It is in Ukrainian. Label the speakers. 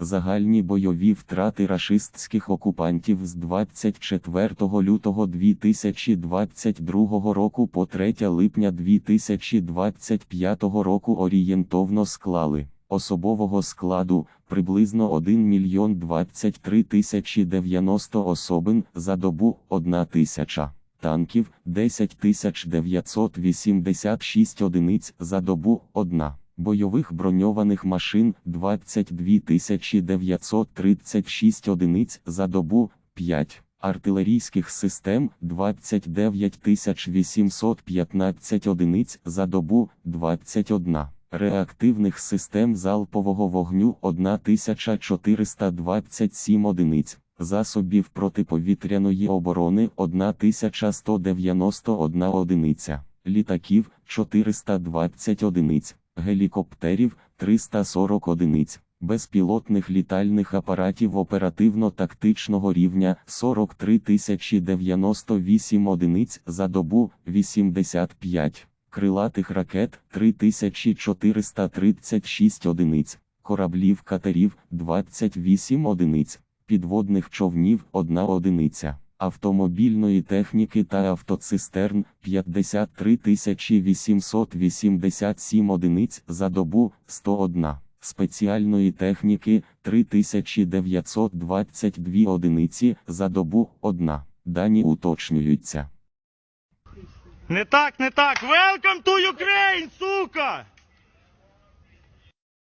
Speaker 1: Загальні бойові втрати рашистських окупантів з 24 лютого 2022 року по 3 липня 2025 року орієнтовно склали особового складу приблизно 1 мільйон 23 тисячі 90 особин за добу 1 тисяча. Танків 10 тисяч 986 одиниць за добу 1. Бойових броньованих машин 22 936 одиниць за добу 5. Артилерійських систем 29 815 одиниць за добу 21. Реактивних систем залпового вогню 1427 одиниць. Засобів протиповітряної оборони 1191 одиниця, літаків 420 одиниць, гелікоптерів 340 одиниць, безпілотних літальних апаратів оперативно-тактичного рівня 43 098 одиниць за добу 85, крилатих ракет 3436 одиниць, кораблів катерів 28 одиниць підводних човнів 1 одиниця, автомобільної техніки та автоцистерн 53 887 одиниць за добу 101, спеціальної техніки 3922 одиниці за добу 1. Дані уточнюються.
Speaker 2: Не так, не так. Welcome to Ukraine, сука!